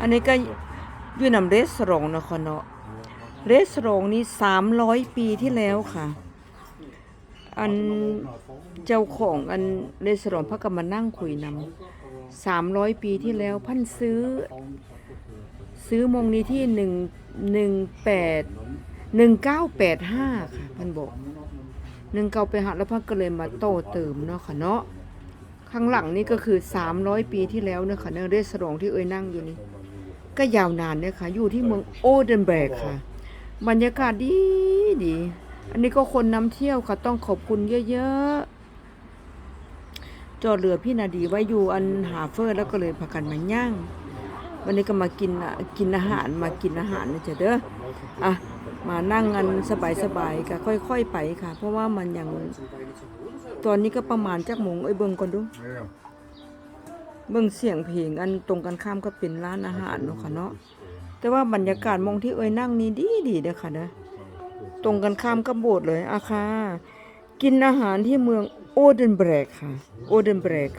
อันนี้ก็อยู่นำเรสสรงนะคะเนาะเรสสรงนี่สามร้อยปีที่แล้วค่ะ อันเจ้าของอันเรสสรงพระก็มานั่งคุยนำสามร้อยปีที่แล้วพันซื้อ ซื้อมงนี้ที่หนึ่งหนึ่งแปดหนึ่งเก้าแปดห้าค่ะพันบอกหนึ่งเก้าไปหาแล้วพันก็เลยมาโตเติมเนาะค่ะเนาะข้างหลังนี่ก็คือสามร้อยปีที่แล้วเนาะค่ะเนเรสสรงที่เอ้ยนั่งอยู่นี่ ก็ยาวนานเนี่ยค่ะ อยู่ที่เมืองโอเดนเบร์กค่ะ บรรยากาศดีดี อันนี้ก็คนนำเที่ยวค่ะ ต้องขอบคุณเยอะๆ จอดเรือพี่นาดีไว้อยู่อันหาเฟอร์แล้วก็เลยพากันมาย่าง วันนี้ก็มากินอะกินอาหารมากินอาหารนะจ๊ะเด้อ อะ มานั่งกันสบายๆค่ะค่อย ๆ ไปค่ะ เพราะว่ามันยังตอนนี้ก็ประมาณจักโมงเอ้ยเบิ่งก่อนดู เบิ่งเสียงเพลงอันตรงกันข้ามก็เป็นร้านอาหารเนาะค่ะเนาะแต่ว่าบรรยากาศมองที่เอ้ยนั่งนี่ดีดีเด้อค่ะเด้อตรงกันข้ามกับโบสถ์เลยอาค่ะกินอาหารที่เมืองโอเดนเบรกค่ะโอเดนเบรก